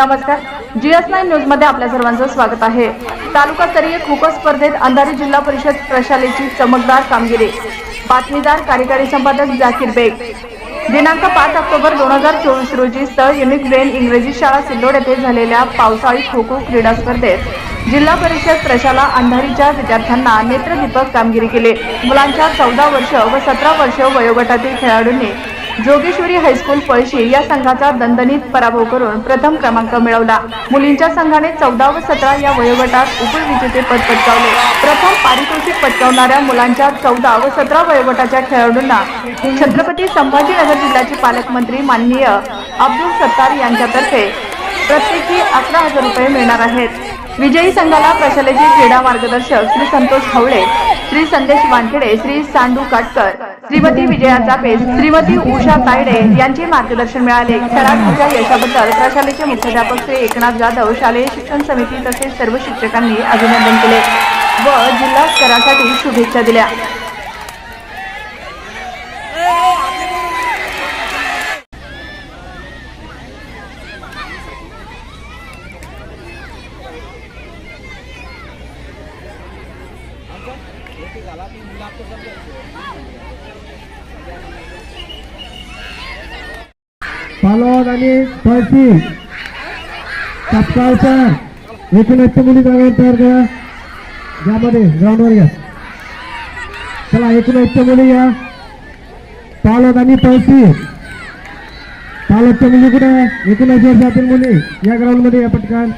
नमस्कार. GS nine न्यूजमध्ये आपल्या सर्वांचं स्वागत आहे. तालुकास्तरीय खोखो स्पर्धेत अंधारी जिल्हा परिषद प्रशालेची चमकदार कामगिरी. बातमीदार कार्यकारी संपादक जाकीर बेग. दिनांक पाच ऑक्टोबर दोन हजार चोवीस रोजी स्थळ युनिक वेन इंग्रजी शाळा सिल्लोड येथे झालेल्या पावसाळी खो खो क्रीडा स्पर्धेत जिल्हा परिषद प्रशाला अंधारीच्या विद्यार्थ्यांना नेत्रदीपक कामगिरी केली. मुलांच्या चौदा वर्ष व सतरा वर्ष वयोगटातील खेळाडूंनी जोगेश्वरी हायस्कूल पळशी या संघाचा दणदणीत पराभव करून प्रथम क्रमांक मिळवला. मुलींच्या संघाने चौदा व सतरा या वयोगटात उपविजेतेपद पटकावले. प्रथम पारितोषिक पटकावणाऱ्या मुलांच्या चौदा व सतरा वयोगटाच्या खेळाडूंना छत्रपती संभाजीनगर जिल्ह्याचे पालकमंत्री माननीय अब्दुल सत्तार यांच्यातर्फे प्रत्येकी अकरा हजार रुपये मिळणार आहेत. विजयी संघाला प्रशालेचे क्रीडा मार्गदर्शक श्री संतोष हवळे श्री संदेश वानखेडे श्री सांडू काटकर श्रीमती विजया चापे श्रीमती उषा तायडे यांचे मार्गदर्शन मिळाले. खराबच्या यशाबद्दल प्रशालेचे मुख्याध्यापक श्री एकनाथ जाधव शालेय शिक्षण समिती तसेच सर्व शिक्षकांनी अभिनंदन केले व जिल्हा स्तरासाठी शुभेच्छा दिल्या. पालवाद आणि पळशी. तत्काळच्या एकूणच मुली जागा तयार करा. ज्यामध्ये ग्राउंडवर या चला एकूणच मुली या पालवद आणि पळशी. पालवदच्या मुली कुठे? एकूणच वर्षातील मुली या ग्राउंडमध्ये या पटकन.